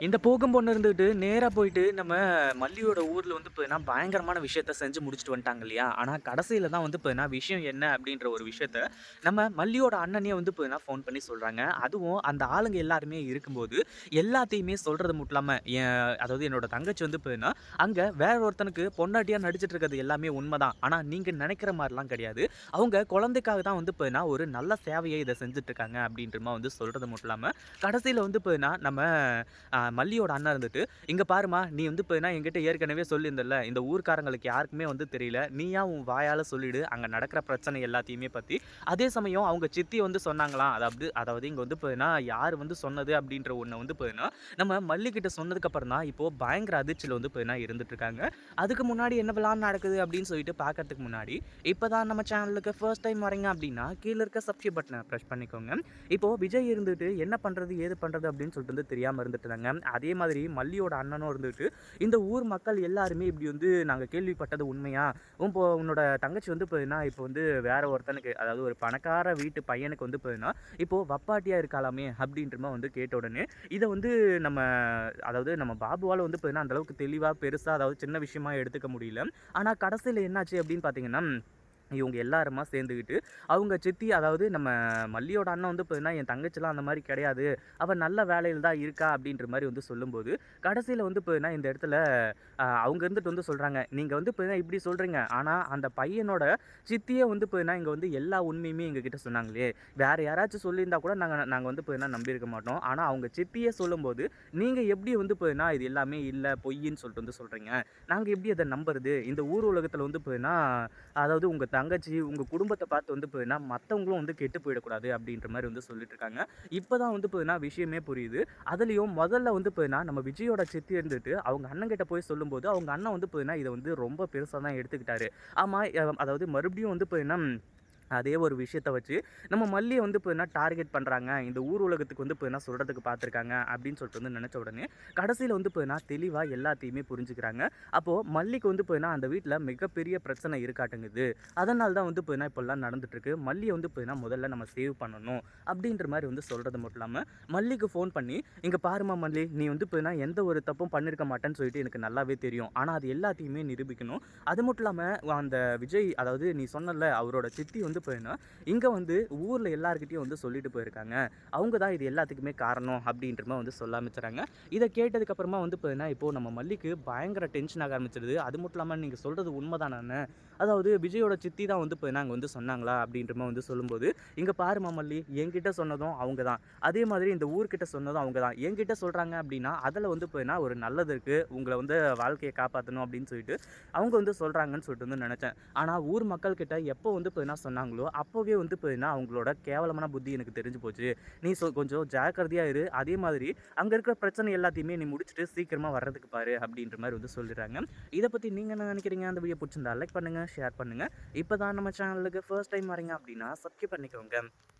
இந்த போகும் பொண்ணு இருந்துட்டு நேராக போயிட்டு நம்ம மல்லியோட ஊரில் வந்து இப்போ பயங்கரமான விஷயத்த செஞ்சு முடிச்சுட்டு வந்துட்டாங்க இல்லையா? ஆனால் கடைசியில் தான் வந்து இப்போ விஷயம் என்ன அப்படின்ற ஒரு விஷயத்த நம்ம மல்லியோட அண்ணனே வந்து இப்போ ஃபோன் பண்ணி சொல்கிறாங்க அதுவும் அந்த ஆளுங்க எல்லாருமே இருக்கும்போது, எல்லாத்தையுமே சொல்கிறது மட்டும் என் அதாவது என்னோட தங்கச்சி வந்து இப்போ அங்கே வேற ஒருத்தனுக்கு பொண்டாட்டியாக நடிச்சிட்டு இருக்கிறது எல்லாமே உண்மதான். ஆனால் நீங்கள் நினைக்கிற மாதிரிலாம் கிடையாது. அவங்க குழந்தைக்காக தான் வந்து இப்போ ஒரு நல்ல சேவையை இதை செஞ்சுட்ருக்காங்க அப்படின்றமா வந்து சொல்கிறது மட்டும் இல்லாமல் கடைசியில் வந்து இப்போ நம்ம மல்லியோட அண்ணன் இருந்துட்டு, இங்கே பாரும்மா, நீ வந்து இப்ப எங்கிட்ட ஏற்கனவே சொல்லியிருந்தல இந்த ஊர்க்காரங்களுக்கு யாருக்குமே வந்து தெரியல. நீயா உன் வாயால் சொல்லிடு, அங்கே நடக்கிற பிரச்சனை எல்லாத்தையுமே பற்றி அதே சமயம் அவங்க சித்தி வந்து சொன்னாங்களாம், அதாவது அதாவது இங்கே வந்து பார்த்தீங்கன்னா, யார் வந்து சொன்னது அப்படின்ற ஒன்று வந்து பார்த்தீங்கன்னா, நம்ம மல்லிக்கிட்ட சொன்னதுக்கப்புறம் தான், இப்போது பயங்கர அதிர்ச்சியில் வந்து பார்த்தீங்கன்னா இருந்துட்டுருக்காங்க அதுக்கு முன்னாடி என்னவெல்லாம் நடக்குது அப்படின்னு சொல்லிட்டு பார்க்கறதுக்கு முன்னாடி, இப்போ தான் நம்ம சேனலுக்கு ஃபர்ஸ்ட் டைம் வரீங்க அப்படின்னா, கீழே இருக்க சப்ஸ்கிரைப் பட்டனை ப்ரெஸ் பண்ணிக்கோங்க. இப்போது விஜய் இருந்துட்டு என்ன பண்ணுறது ஏது பண்ணுறது அப்படின்னு சொல்லிட்டு வந்து தெரியாமல் இருந்துட்டு இருந்தாங்க. அதே மாதிரி மல்லியோட அண்ணனும் இருந்துட்டு, இந்த ஊர் மக்கள் எல்லாருமே இப்படி வந்து நாங்கள் கேள்விப்பட்டது உண்மையா? இப்போ உன்னோட தங்கச்சி வந்து பார்த்தீங்கன்னா, இப்போ வந்து வேற ஒருத்தனுக்கு அதாவது ஒரு பணக்கார வீட்டு பையனுக்கு வந்து பார்த்தீங்கன்னா, இப்போ வப்பாட்டியா இருக்கலாமே அப்படின்ற வந்து கேட்ட உடனே, இதை வந்து நம்ம அதாவது நம்ம பாபுவால வந்து பார்த்தீங்கன்னா, அந்தளவுக்கு தெளிவாக பெருசாக அதாவது சின்ன விஷயமா எடுத்துக்க முடியல. ஆனால் கடைசியில் என்னாச்சு அப்படின்னு பார்த்தீங்கன்னா இவங்க எல்லாருமா சேர்ந்துக்கிட்டு, அவங்க சித்தி அதாவது நம்ம மல்லியோட அண்ணன் வந்து பார்த்தீங்கன்னா, என் தங்கச்சிலாம் அந்த மாதிரி கிடையாது. அவள் நல்ல வேலையில் தான் இருக்கா அப்படின்ற மாதிரி வந்து சொல்லும்போது, கடைசியில் வந்து பார்த்தீங்கன்னா, இந்த இடத்துல அவங்க இருந்துட்டு வந்து சொல்கிறாங்க நீங்கள் வந்து பார்த்தீங்கன்னா இப்படி சொல்கிறீங்க ஆனால் அந்த பையனோட சித்தியே வந்து பார்த்தீங்கன்னா, இங்கே வந்து எல்லா உண்மையுமே எங்ககிட்ட சொன்னாங்களே. வேறு யாராச்சும் சொல்லியிருந்தா கூட நாங்கள் நாங்கள் வந்து பார்த்தீங்கன்னா நம்பியிருக்க மாட்டோம். ஆனால் அவங்க சித்தியே சொல்லும்போது, நீங்கள் எப்படி வந்து பார்த்தீங்கன்னா, இது எல்லாமே இல்லை பொய்ன்னு சொல்லிட்டு வந்து சொல்கிறீங்க நாங்கள் எப்படி அதை நம்புறது? இந்த ஊர் உலகத்தில் வந்து பார்த்தீங்கன்னா, அதாவது உங்கள் தங்கச்சி, உங்கள் குடும்பத்தை பார்த்து வந்து பார்த்தீங்கன்னா, மற்றவங்களும் வந்து கெட்டு போயிடக்கூடாது அப்படின்ற மாதிரி வந்து சொல்லிட்டு இருக்காங்க. இப்போ தான் வந்து பார்த்தீங்கன்னா, விஷயமே புரியுது. அதுலேயும் முதல்ல வந்து பார்த்தீங்கன்னா, நம்ம விஜயோட சித்தி இருந்துட்டு, அவங்க அண்ணன் கிட்ட போய் சொல்லும்போது, அவங்க அண்ணன் வந்து பார்த்தீங்கன்னா, இதை வந்து ரொம்ப பெருசாக தான் எடுத்துக்கிட்டாரு. ஆமாம் அதாவது மறுபடியும் வந்து பார்த்தீங்கன்னா அதே ஒரு விஷயத்தை வச்சு, நம்ம மல்லியை வந்து இப்போ என்ன டார்கெட் பண்ணுறாங்க இந்த ஊர் உலகத்துக்கு வந்து இப்போ என்ன சொல்கிறதுக்கு பார்த்துருக்காங்க அப்படின்னு சொல்லிட்டு வந்து நினச்ச உடனே, கடைசியில் வந்து இப்போன்னா தெளிவாக எல்லாத்தையுமே புரிஞ்சுக்கிறாங்க. அப்போது மல்லிக்கு வந்து பார்த்தீங்கன்னா அந்த வீட்டில் மிகப்பெரிய பிரச்சனை இருக்காட்டுங்குது. அதனால தான் வந்து இப்போனால் இப்போல்லாம் நடந்துட்டுருக்கு. மல்லியை வந்து பார்த்தீங்கன்னா முதல்ல நம்ம சேவ் பண்ணணும். அப்படின்ற மாதிரி வந்து சொல்கிறது மட்டும் இல்லாமல் மல்லிக்கு ஃபோன் பண்ணி, இங்கே பாரும்மா மல்லி, நீ வந்து பார்த்தீங்கன்னா எந்த ஒரு தப்பும் பண்ணியிருக்க மாட்டேன்னு சொல்லிட்டு எனக்கு நல்லாவே தெரியும். ஆனால் அது எல்லாத்தையுமே நிரூபிக்கணும். அது மட்டும் இல்லாமல் அந்த விஜய் அதாவது நீ சொன்னல்ல அவரோட சித்தி வந்து பார்த்தீங்கன்னா, இங்கே வந்து ஊரில் எல்லாருக்கிட்டையும் வந்து சொல்லிட்டு போயிருக்காங்க. அவங்க தான் இது எல்லாத்துக்குமே காரணம் அப்படின்ற மாதிரி வந்து சொல்ல ஆரம்பிச்சுறாங்க. இதை கேட்டதுக்கு அப்புறமா வந்து பார்த்தீங்கன்னா, இப்போ நம்ம மல்லிக்கு பயங்கர டென்ஷன் ஆக ஆரம்பிச்சிருது அது மட்டும் இல்லாமல் நீங்கள் சொல்கிறது உண்மதானாண்ணே? அதாவது விஜயோட சித்தி தான் வந்து இப்போ நாங்கள் வந்து சொன்னாங்களா? அப்படின்ற மாதிரி வந்து சொல்லும்போது, இங்கே பாரு மல்லி, என்கிட்ட சொன்னதும் அவங்க தான். அதே மாதிரி இந்த ஊர்கிட்ட சொன்னதும் அவங்க தான். என்கிட்ட சொல்கிறாங்க அப்படின்னா, அதில் வந்து பார்த்தீங்கன்னா ஒரு நல்லது இருக்குது உங்களை வந்து வாழ்க்கையை காப்பாற்றணும் அப்படின்னு சொல்லிட்டு, அவங்க வந்து சொல்கிறாங்கன்னு சொல்லிட்டு வந்து நினச்சேன் ஆனால் ஊர் மக்கள்கிட்ட எப்போ வந்து பார்த்தீங்கன்னா சொன்னாங்களோ, அப்போவே வந்து பார்த்தீங்கன்னா அவங்களோட கேவலமான புத்தி எனக்கு தெரிஞ்சு போச்சு. நீ சொ கொஞ்சம் ஜாக்கிரதையா இரு. அதே மாதிரி அங்க இருக்கிற பிரச்சனை எல்லாத்தையுமே நீ முடிச்சுட்டு சீக்கிரமா வர்றதுக்கு பாரு." அப்படின்ற மாதிரி வந்து சொல்லிடுறாங்க. இதை பற்றி நீங்க என்ன நினைக்கிறீங்க அந்த வீடியோ பிடிச்சிருந்தா லைக் பண்ணுங்க, ஷேர் பண்ணுங்க. இப்போ தான் நம்ம சேனலுக்கு ஃபர்ஸ்ட் டைம் வரீங்க அப்படின்னா சப்ஸ்கிரைப் பண்ணிக்கோங்க.